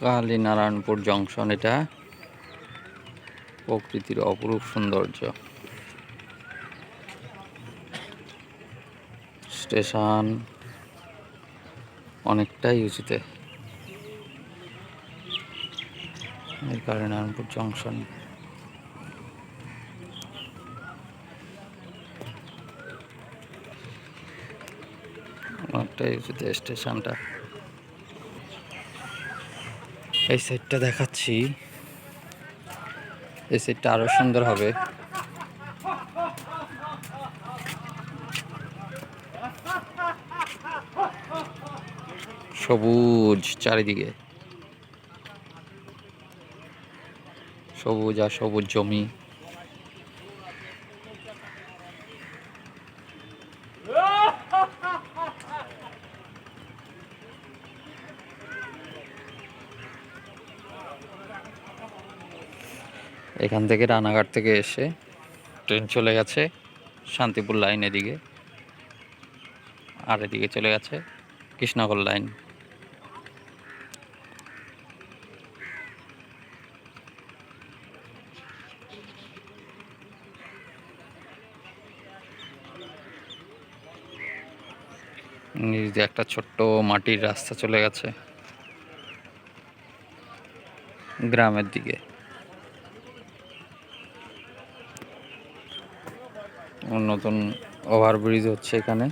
Kalinarayanpur junction এটা প্রকৃতির অপরূপ সৌন্দর্য। স্টেশন অনেকটাই উঁচুতে। কালীনারায়ণপুর জংশন। অনেকটাই উঁচুতে স্টেশনটা। এই সাইডটা দেখাচ্ছি। এই সাইডটা আরও সুন্দর হবে। সবুজ চারিদিকে। সবুজ আর সবুজ জমি। এখান থেকে রানাঘাট থেকে এসে ট্রেন চলে গেছে শান্তিপুর লাইন এদিকে। আর এদিকে চলে গেছে কৃষ্ণগর লাইন। দিয়ে একটা ছোট্ট মাটির রাস্তা চলে গেছে। গ্রামের দিকে। নতুন ওভারব্রিজ হচ্ছে এখানে।